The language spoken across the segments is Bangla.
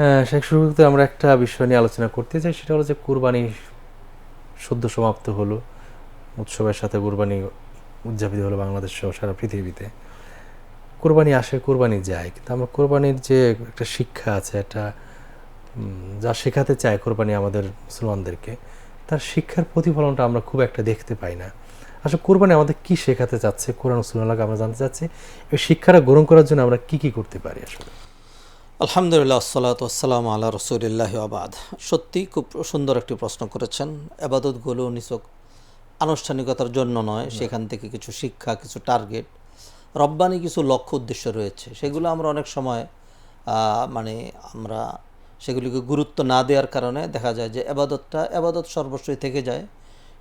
হ্যাঁ শেখ শুরুতে আমরা একটা বিষয় নিয়ে আলোচনা করতে চাই, সেটা হলো যে কুরবানি সদ্য সমাপ্ত হলো, উৎসবের সাথে কুরবানি উদযাপিত হলো বাংলাদেশ সহ সারা পৃথিবীতে। কোরবানি আসে, কোরবানি যায়, কিন্তু আমরা কোরবানির যে একটা শিক্ষা আছে, একটা যা শেখাতে চায় কোরবানি আমাদের মুসলমানদেরকে, তার শিক্ষার প্রতিফলনটা আমরা খুব একটা দেখতে পাই না। আসলে কোরবানি আমাদের কি শেখাতে চাচ্ছে? কোরআন সুন্নাহকে আমরা জানতে চাচ্ছি, এই শিক্ষাটা গ্রহণ করার জন্য আমরা কি কি করতে পারি আসলে? আলহামদুলিল্লাহ সাল্লাত আসসালাম আল্লাহ রসুলিল্লাহ আবাদ সত্যি খুব সুন্দর একটি প্রশ্ন করেছেন। আবাদতগুলো নিছক আনুষ্ঠানিকতার জন্য নয় সেখান থেকে কিছু শিক্ষা কিছু টার্গেট রব্বানি কিছু লক্ষ্য উদ্দেশ্য রয়েছে। সেগুলো আমরা অনেক সময় মানে আমরা সেগুলিকে গুরুত্ব না দেওয়ার কারণে দেখা যায় যে আবাদতটা আবাদত সর্বস্বই থেকে যায়।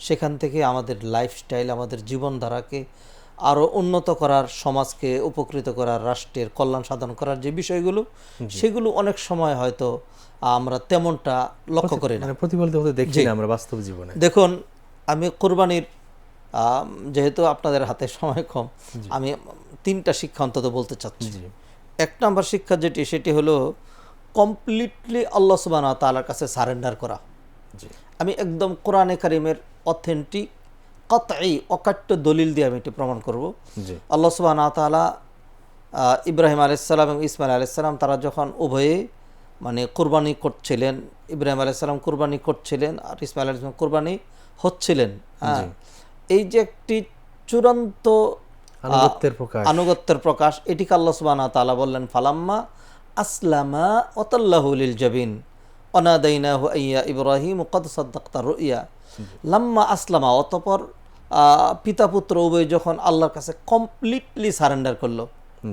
সেখান থেকে আমাদের লাইফস্টাইল আমাদের জীবনধারাকে আরও উন্নত করার সমাজকে উপকৃত করার রাষ্ট্রের কল্যাণ সাধন করার যে বিষয়গুলো সেগুলো অনেক সময় হয়তো আমরা তেমনটা লক্ষ্য করি না। মানে প্রতিফলিত হতে দেখছি না আমরা বাস্তব জীবনে। দেখুন আমি কোরবানির যেহেতু আপনাদের হাতে সময় কম আমি তিনটা শিক্ষা অন্তত বলতে চাচ্ছি। এক নম্বর শিক্ষা যেটি সেটি হলো কমপ্লিটলি আল্লাহ সুবাহ তালার কাছে সারেন্ডার করা। আমি একদম কোরআনে কারিমের অথেন্টিক কতই অকাট্য দলিল দিয়ে আমি এটি প্রমাণ করব। আল্লাহ সুবাহ তালা ইব্রাহিম আলাইসাল্লাম এবং ইসমাইল আলাইসাল্লাম তারা যখন উভয়ে মানে কোরবানি করছিলেন ইব্রাহিম আলাইসাল্লাম কোরবানি করছিলেন আর ইসমাইল আলাইসালাম কোরবানি হচ্ছিলেন হ্যাঁ? এই যে একটি চূড়ান্ত আনুগত্যের প্রকাশ। আনুগত্যের প্রকাশ এটিকে আল্লাহ সুবাহ তালা বললেন ফালাম্মা আসলামা ওতাল্লাহুলিল জবিন অনাদাইনাহু আইয়া ইব্রাহিম কদ সদ্দাক্তা রুইয়া লাম্মা আসলামা অতপর পিতা পুত্র উভয় যখন আল্লাহর কাছে কমপ্লিটলি সারেন্ডার করল।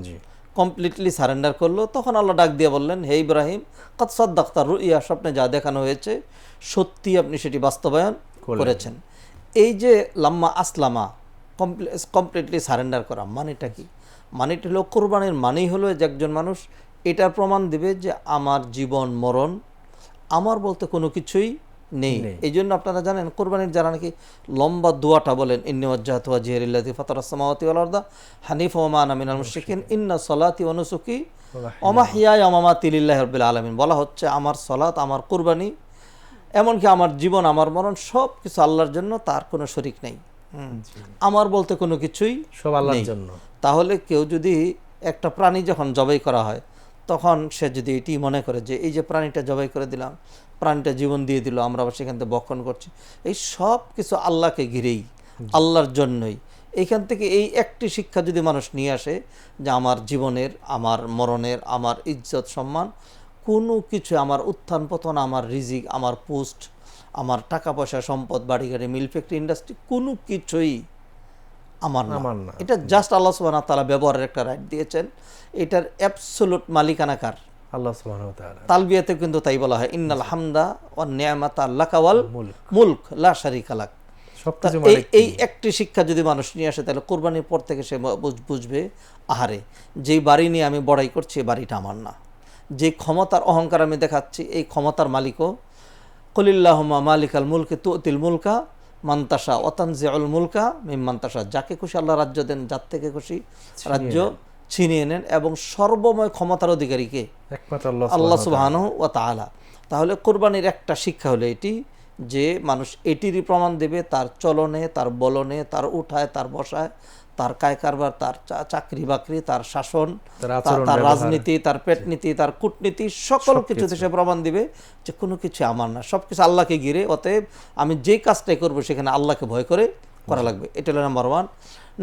জি। কমপ্লিটলি সারেন্ডার করল তখন আল্লাহ ডাক দিয়ে বললেন হে ইব্রাহিম কদ সদ্দাক্তা রুইয়া স্বপ্নে যা দেখানো হয়েছে সত্যি আপনি সেটি বাস্তবায়ন করেছেন। এই যে লাম্মা আসলামা কমপ্লিটলি সারেন্ডার করা মানেটা কি? মানেটা হলো কোরবানির মানেই হলো যে একজন মানুষ এটার প্রমাণ দিবে যে আমার জীবন মরণ আমার বলতে কোনো কিছুই নেই। এই জন্য আপনারা জানেন কোরবানির যারা নাকি লম্বা দোয়াটা বলেন ইন্নি ওয়াজ্জাহাতু ওয়াজহিয়ালিল্লাযি সামাওয়াতি ওয়াল আরদা হানিফা ওয়া মা আনা মিনাল মুশরিকিন ইন্না সলাতি ওয়া নুসুকি ওয়া মাহইয়ায়া ওয়া মামাতি লিল্লাহি রাব্বিল আলামিন। বলা হচ্ছে আমার সলাত আমার কোরবানি এমনকি আমার জীবন আমার মরণ সব কিছু আল্লাহর জন্য তার কোনো শরিক নেই। আমার বলতে কোনো কিছুই সব আল্লাহর জন্য। তাহলে কেউ যদি একটা প্রাণী যখন জবাই করা হয় তখন সে যদি এটি মনে করে যে এই যে প্রাণীটা জবাই করে দিলাম প্রাণীটা জীবন দিয়ে দিল আমরা আবার সেখান থেকে বক্ষণ করছি এই সব কিছু আল্লাহকে ঘিরেই আল্লাহর জন্যই। এইখান থেকে এই একটি শিক্ষা যদি মানুষ নিয়ে আসে যে আমার জীবনের আমার মরণের আমার ইজ্জত সম্মান কোনো কিছু আমার উত্থান পতন আমার রিজিক আমার পোস্ট আমার টাকা পয়সা সম্পদ বাড়ি গাড়ি মিল ফ্যাক্টরি ইন্ডাস্ট্রি কোনো কিছুই আমার না। এটা জাস্ট আল্লাহ সুবাহ তালা ব্যবহারের একটা রাইট দিয়েছেন। এটার অ্যাবসোলুট মালিকানাকার। আল্লাহ তাআলা। তালবিয়াতে কিন্তু তাই বলা হয় ইন্নাল হামদা ও নিয়ামাত আল্লাকাওয়াল মুলক। লা শারিকা লাক। এই এই একটি শিক্ষা যদি মানুষ নিয়ে আসে তাহলে কোরবানির পর থেকে সে বুঝবে আহারে যেই বাড়ি নিয়ে আমি বড়াই করছি এই বাড়িটা আমার না। যে ক্ষমতার অহংকার আমি দেখাচ্ছি এই ক্ষমতার মালিকও। কলিল্লাহমা মালিকাল মুলকে তুতিল মুলকা মান্তাসা অতানজিউল মুলকা মিম মান্তাসা যাকে খুশি আল্লাহ রাজ্য দেন যার থেকে খুশি রাজ্য ছিনিয়ে নেন এবং সর্বময় ক্ষমতার অধিকারীকে আল্লাহ সুবাহানহ ও তাআলা। তাহলে কোরবানির একটা শিক্ষা হলো এটি যে মানুষ এটিরই প্রমাণ দেবে তার চলনে তার বলনে তার উঠায় তার বসায়। তার কায় কারবার তার চাকরি বাকরি তার শাসন তার। রাজনীতি তার পেটনীতি তার কূটনীতি সকল কিছুতে সে প্রমাণ দিবে যে কোনো কিছু আমার না। সব কিছু আল্লাহকে ঘিরে। অতএব আমি যে কাজটাই করব সেখানে আল্লাহকে ভয় করে করা লাগবে। এটা হলো নাম্বার ওয়ান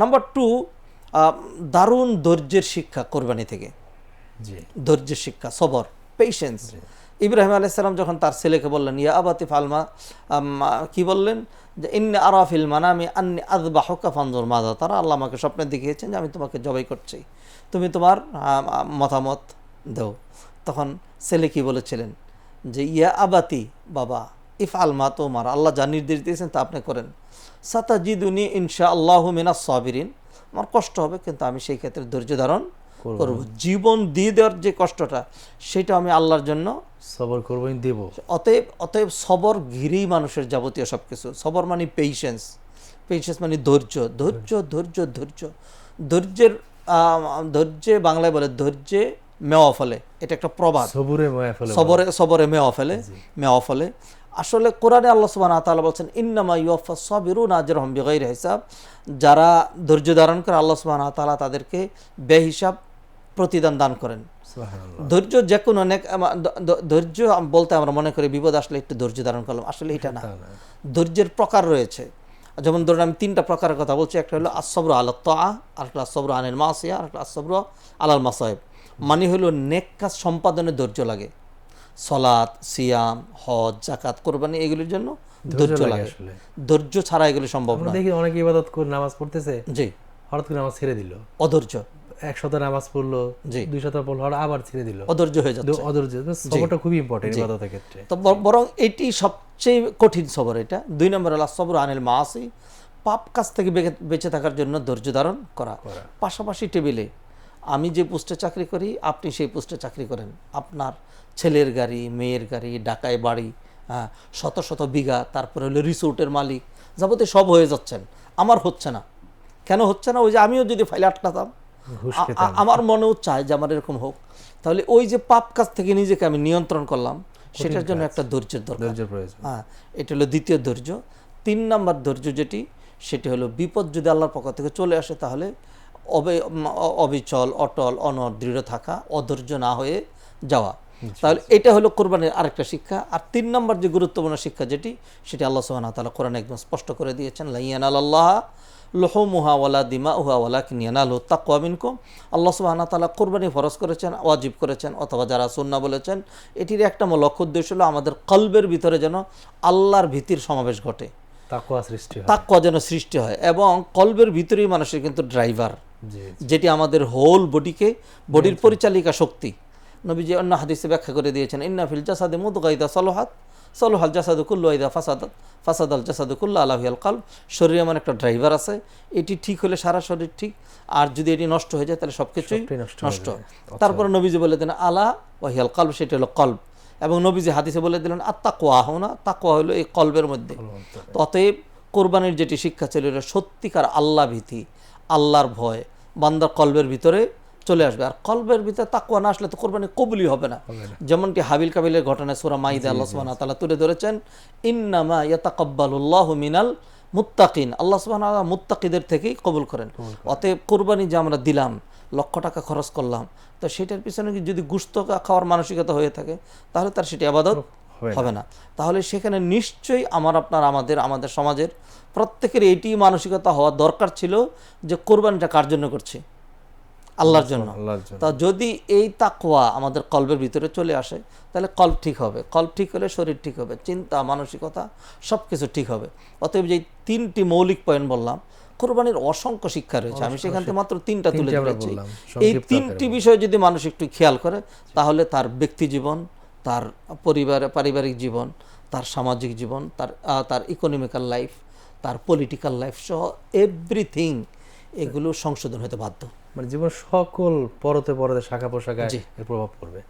নাম্বার টু দারুণ ধৈর্যের শিক্ষা কোরবানি থেকে। ধৈর্যের শিক্ষা সবর পেশেন্স ইব্রাহিম আলাইসালাম যখন তার ছেলেকে বললেন ইয়া আবাতি ফালমা কি বললেন? যে ইন্নি আরাফিল মানামি আন্নি আদবা হকা ফানজর মাদা তারা আল্লাহ আমাকে স্বপ্নে দেখিয়েছেন যে আমি তোমাকে জবাই করছি। তুমি তোমার মতামত দাও। তখন ছেলে কি বলেছিলেন? যে ইয়া আবাতি বাবা ইফ আল আলমা তোমার, আল্লাহ যা নির্দেশ দিয়েছেন তা আপনি করেন। সাতা জিদুনি ইনশা আল্লাহ মিনা সাবিরিন। আমার কষ্ট হবে, কিন্তু আমি সেই ক্ষেত্রে ধৈর্য ধারণ করব। জীবন দিয়ে দেওয়ার যে কষ্টটা সেটা আমি আল্লাহর জন্য সবর করব দেব। অতএব অতএব সবর ঘিরেই মানুষের যাবতীয় সব কিছু সবর মানে পেশেন্স পেশেন্স মানে ধৈর্য। ধৈর্য ধৈর্য ধৈর্য। ধৈর্যের ধৈর্যে বাংলায় বলে ধৈর্যে মেওয়া ফলে। এটা একটা প্রবাদ। সবুরে ময়া ফলে। সবরে সবরে মেওয়া ফেলে মেওয়া ফলে। আসলে কোরআনে আল্লাহ সুবহানাহু ওয়া তাআলা বলছেন ইন্নামা ইউফা সাবিরুন আজরহুম বিগাইরি হিসাব। যারা ধৈর্য ধারণ করে আল্লাহ সুবহানাহু ওয়া তাআলা তাদেরকে বেহিসাব প্রতিদান দান করেন। ধৈর্য যে কোনো অনেক ধৈর্য বলতে আমরা মনে করি বিপদ আসলে একটু ধৈর্য ধারণ করলাম। আসলে এটা না। ধৈর্যের প্রকার রয়েছে। যেমন ধরুন আমি তিনটা প্রকারের কথা বলছি। একটা হলো আসবর আল তা আর একটা আসবর আনিল মাসিয়া আর একটা আসবর আলাল মাসাহেব মানে হলো নেক কাজ সম্পাদনে ধৈর্য লাগে। সলাৎ সিয়াম হজ জাকাত কোরবানি এগুলির জন্য ধৈর্য লাগে ধৈর্য ছাড়া এগুলি সম্ভব না দেখি অনেকে ইবাদত করে নামাজ পড়তেছে। জি। হঠাৎ করে নামাজ ছেড়ে দিল। অধৈর্য। এক সপ্তাহ নামাজ পড়ল। দুই সপ্তাহ পড়ল আবার ছেড়ে দিল। অধৈর্য হয়ে যাচ্ছে। অধৈর্য। সবরটা খুবই ইম্পর্টেন্ট ইবাদতের ক্ষেত্রে। তো বরং এটি সবচেয়ে কঠিন সবর এটা। দুই নম্বর হলো সবর আনিল মাসি পাপ কাজ থেকে বেঁচে থাকার জন্য ধৈর্য ধারণ করা। পাশাপাশি টেবিলে আমি যে পোস্টে চাকরি করি আপনি সেই পোস্টে চাকরি করেন। আপনার ছেলের গাড়ি মেয়ের গাড়ি ডাকায় বাড়ি শত শত বিঘা তারপরে হলো রিসোর্টের মালিক যাবতীয় সব হয়ে যাচ্ছেন। আমার হচ্ছে না। কেন হচ্ছে না? ওই যে আমিও যদি ফাইলে আটকাতাম আমার মনেও চায় যে আমার এরকম হোক। তাহলে ওই যে পাপ কাজ থেকে নিজেকে আমি নিয়ন্ত্রণ করলাম সেটার জন্য একটা ধৈর্যের দরকার। প্রয়োজন। হ্যাঁ এটা হলো দ্বিতীয় ধৈর্য। তিন নাম্বার ধৈর্য যেটি সেটি হলো বিপদ যদি আল্লাহর পক্ষ থেকে চলে আসে তাহলে অবে অবিচল অটল অনর দৃঢ় থাকা অধৈর্য না হয়ে যাওয়া। তাহলে এটা হলো কোরবানির আরেকটা শিক্ষা। আর তিন নম্বর যে গুরুত্বপূর্ণ শিক্ষা যেটি সেটি আল্লাহ সুবহানাহু ওয়া তাআলা কোরআনে একদম স্পষ্ট করে দিয়েছেন লাইয়ানাল আল্লাহ লহুমুহা ওয়ালা দিমা উহা ওয়ালা কিনিয়ানাল তাকওয়া মিনকুম। আল্লাহ সুবহানাহু ওয়া তাআলা কোরবানি ফরজ করেছেন ওয়াজিব করেছেন অথবা যারা সুন্নাহ বলেছেন এটির একটা মূল লক্ষ্য উদ্দেশ্য হলো আমাদের কলবের ভিতরে যেন আল্লাহর ভীতির সমাবেশ ঘটে। তাকওয়া সৃষ্টি তাকওয়া যেন সৃষ্টি হয় এবং কলবের ভিতরেই মানুষের কিন্তু ড্রাইভার যেটি আমাদের হোল বডিকে বডির পরিচালিকা শক্তি। নবীজি অন্য হাদিসে ব্যাখ্যা করে দিয়েছেন ইন্না ফিল জাসাদে মুদগাইদা সলোহাত। সলোহাল জাসাদু কুল্লু আইদা ফাসাদ ফাসাদ আল জাসাদু কুল্লা আলাহিয়াল কাল শরীরে এমন একটা ড্রাইভার আছে এটি ঠিক হলে সারা শরীর ঠিক আর যদি এটি নষ্ট হয়ে যায় তাহলে সব কিছুই নষ্ট হয়ে তারপরে নবীজি বলে দেন আলা ওয়াহিয়াল কাল্ব সেটি হলো কল্ব। এবং নবীজি হাদিসে বলে দিলেন আর তাকোয়া হোনা তাকোয়া হলো এই কল্বের মধ্যে। অতএব কোরবানির যেটি শিক্ষা ছিল এটা সত্যিকার আল্লাহ ভীতি আল্লাহর ভয়। বান্দার কলবের ভিতরে চলে আসবে। আর কলবের ভিতরে তাকুয়া না আসলে তো কোরবানি কবুলই হবে না। যেমনটি হাবিল কাবিলের ঘটনায় সুরা মাইদা আল্লাহ সুবহানাহু ওয়া তাআলা তুলে ধরেছেন ইন্নামা ইয়াতাকাব্বালুল্লাহু মিনাল মুত্তাকিন। আল্লাহ তাআলা মুত্তাকিদের থেকেই কবুল করেন। অতএব কোরবানি যে আমরা দিলাম লক্ষ টাকা খরচ করলাম তো সেটার পিছনে যদি গুস্ত খাওয়ার মানসিকতা হয়ে থাকে তাহলে তার সেটি আবাদত হবে না। তাহলে সেখানে নিশ্চয়ই আমার আপনার আমাদের আমাদের সমাজের প্রত্যেকের এটি মানসিকতা হওয়া দরকার ছিল যে কোরবানিটা কার জন্য করছি? আল্লাহর জন্য। তা যদি এই তাকওয়া আমাদের কল্পের ভিতরে চলে আসে তাহলে কল্প ঠিক হবে। কল্প ঠিক হলে শরীর ঠিক হবে চিন্তা মানসিকতা সব কিছু ঠিক হবে। অতএব যে তিনটি মৌলিক পয়েন্ট বললাম কোরবানির অসংখ্য শিক্ষা রয়েছে। আমি সেখান থেকে মাত্র তিনটা তুলে ধরেছি। এই তিনটি বিষয় যদি মানুষ একটু খেয়াল করে তাহলে তার ব্যক্তি জীবন তার পরিবার পারিবারিক জীবন তার সামাজিক জীবন তার তার ইকোনমিক্যাল লাইফ তার পলিটিক্যাল লাইফ সহ এভরিথিং এগুলো সংশোধন হতে বাধ্য। মানে জীবন সকল পরতে পরতে শাখা পোশাকায় এর প্রভাব পড়বে।